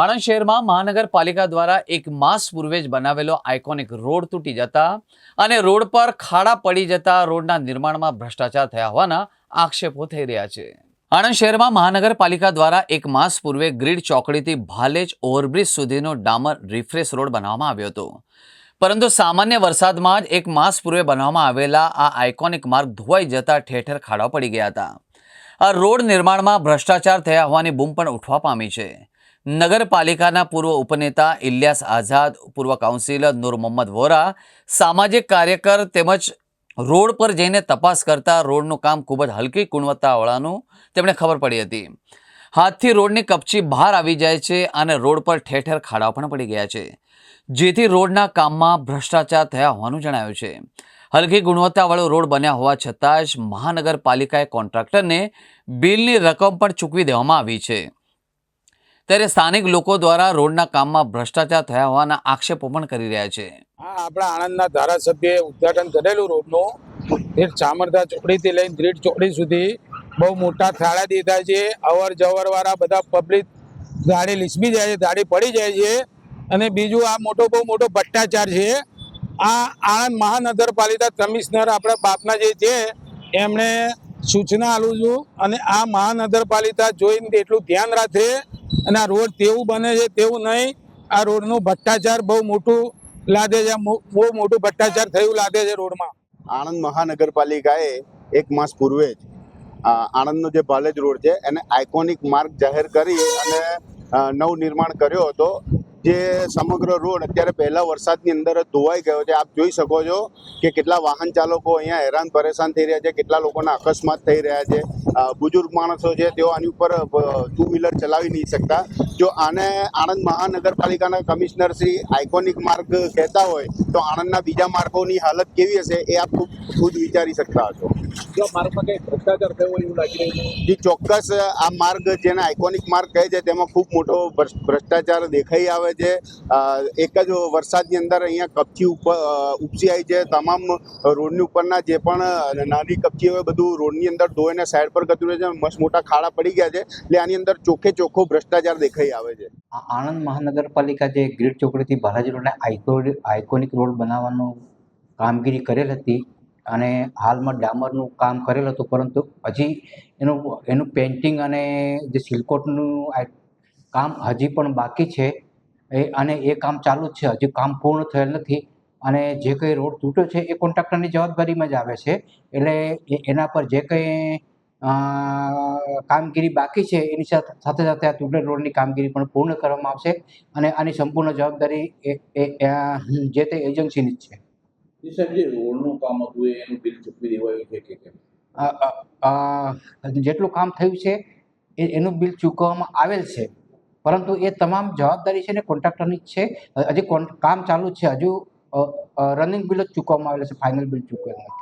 આણંદ શહેરમાં મહાનગરપાલિકા દ્વારા એક માસ પૂર્વે જ બનાવેલો આઇકોનિક રોડ તૂટી જતા અને રોડ પર ખાડા પડી જતા રોડના નિર્માણમાં ભ્રષ્ટાચાર થયા હોવાના આક્ષેપો થઈ રહ્યા છે. આણંદ શહેરમાં મહાનગરપાલિકા દ્વારા એક માસ પૂર્વે ગ્રીડ ચોકડીથી ભાલેજ ઓવરબ્રિજ સુધીનો ડામર રિફ્રેશ રોડ બનાવવામાં આવ્યો હતો. પરંતુ સામાન્ય વરસાદમાં જ એક માસ પૂર્વે બનાવવામાં આવેલા આ આઇકોનિક માર્ગ ધોવાઈ જતા ઠેર ખાડાઓ પડી ગયા હતા. આ રોડ નિર્માણમાં ભ્રષ્ટાચાર થયા હોવાની બૂમ પણ ઉઠવા પામી છે. નગરપાલિકાના પૂર્વ ઉપનેતા ઇલિયાસ આઝાદ, પૂર્વ કાઉન્સિલર નૂર મોહમ્મદ વોરા, સામાજિક કાર્યકર તેમજ રોડ પર જઈને તપાસ કરતા રોડનું કામ ખૂબ જ હલકી ગુણવત્તાવાળાનું તેમણે ખબર પડી હતી. હાથથી રોડની કપચી બહાર આવી જાય છે અને રોડ પર ઠેર ઠેર ખાડાઓ પણ પડી ગયા છે. જેથી રોડના કામમાં ભ્રષ્ટાચાર થયા હોવાનું જણાવ્યું છે. હલકી ગુણવત્તાવાળો રોડ બન્યા હોવા છતાં જ મહાનગરપાલિકાએ કોન્ટ્રાક્ટરને બિલની રકમ પણ ચૂકવી દેવામાં આવી છે. ત્યારે સ્થાનિક લોકો દ્વારા રોડના કામમાં ભ્રષ્ટાચાર થયા હોવાના આક્ષેપો પણ કરી રહ્યા છે. હા, આપણા આણંદના ધારાસભ્યએ ઉદ્ઘાટન કરેલું રોડનું. એ ચામરદા ચોકડીથી લઈને દ્રીઢ ચોકડી સુધી બહુ મોટા થાળા દીધા છે. અવર જવર વાળા બધા પબ્લિક ગાડી લીસમી જાય છે, ગાડી પડી જાય છે. અને બીજું આ મોટો, બહુ મોટો ભ્રષ્ટાચાર છે. આ આણંદ મહાનગરપાલિકા કમિશનર આપણા બાપના જે છે, એમણે સૂચના આલું છું. અને આ મહાનગરપાલિકા જોઈને એટલું ધ્યાન રાખે અને આ રોડ તેવું બને છે, તેવું નહીં. આ રોડનું ભ્રષ્ટાચાર બહુ મોટું લાદે છે, બહુ મોટું ભ્રષ્ટાચાર થયું લાદે છે રોડમાં. આણંદ મહાનગરપાલિકાએ એક માસ પૂર્વે જ આણંદનો જે ભાલેજ રોડ છે, એને આઇકોનિક માર્ગ જાહેર કરી અને નવનિર્માણ કર્યો હતો. જે સમગ્ર રોડ અત્યારે પહેલા વરસાદની અંદર જ ધોવાઈ ગયો છે. આપ જોઈ શકો છો કે કેટલા વાહન ચાલકો અહીંયા હેરાન પરેશાન થઈ રહ્યા છે, કેટલા લોકોના અકસ્માત થઈ રહ્યા છે. બુજુર્ગ માણસો છે, તેઓ આની ઉપર ટુ વ્હીલર ચલાવી નહીં શકતા. જો આને આણંદ મહાનગરપાલિકાના કમિશનર શ્રી આઇકોનિક માર્ગ કહેતા હોય તો આણંદના બીજા માર્ગોની હાલત કેવી હશે એ આપ ખુદ ખુદ વિચારી શકતા હશો. જો માર્ગમાં કઈ ભ્રષ્ટાચાર થયો એવું લાગી રહ્યું જે ચોક્કસ આ માર્ગ જેને આઇકોનિક માર્ગ કહે છે તેમાં ખૂબ મોટો ભ્રષ્- ભ્રષ્ટાચાર દેખાઈ આવે છે. એક જ વરસાદની અંદર અહીંયા કપચી ઉપર ઉપસી આવી છે. તમામ રોડની ઉપરના જે પણ નાની કપચી હોય બધું રોડની અંદર ધોઈને સાઈડ પર ગતું રહે છે મસ્ત મોટા ખાડા પડી ગયા છે. એટલે આની અંદર ચોખ્ખે ચોખ્ખો ભ્રષ્ટાચાર દેખાઈ આવે છે. આણંદ મહાનગરપાલિકા જે ગ્રીડ ચોકડીથી બાલાજી રોડને આઇકોનિક રોડ બનાવવાનું કામગીરી કરેલ હતી અને હાલમાં ડામરનું કામ કરેલ હતું, પરંતુ હજી એનું એનું પેઇન્ટિંગ અને જે સિલકોટનું કામ હજી પણ બાકી છે. એ, અને એ કામ ચાલુ જ છે. હજી કામ પૂર્ણ થયેલ નથી અને જે કંઈ રોડ તૂટ્યો છે એ કોન્ટ્રાક્ટરની જવાબદારીમાં જ આવે છે. એટલે એના પર જે કંઈ કામગીરી બાકી છે એની સાથે સાથે આ તૂટેલ રોડની કામગીરી પણ પૂર્ણ કરવામાં આવશે અને આની સંપૂર્ણ જવાબદારી જે તે એજન્સીની જ છે. સાહેબ જે રોડનું કામ હતું એનું બિલ ચૂકવી દેવાયું છે કે કેમ? અ, અ, અ, જેટલું કામ થયું છે એનું બિલ ચૂકવવામાં આવેલ છે. પરંતુ એ તમામ જવાબદારી છે ને કોન્ટ્રાક્ટરની જ છે. હજી કામ ચાલુ જ છે હજુ રનિંગ બિલ જ ચૂકવવામાં આવેલ છે ફાઇનલ બિલ ચૂકવેલ નથી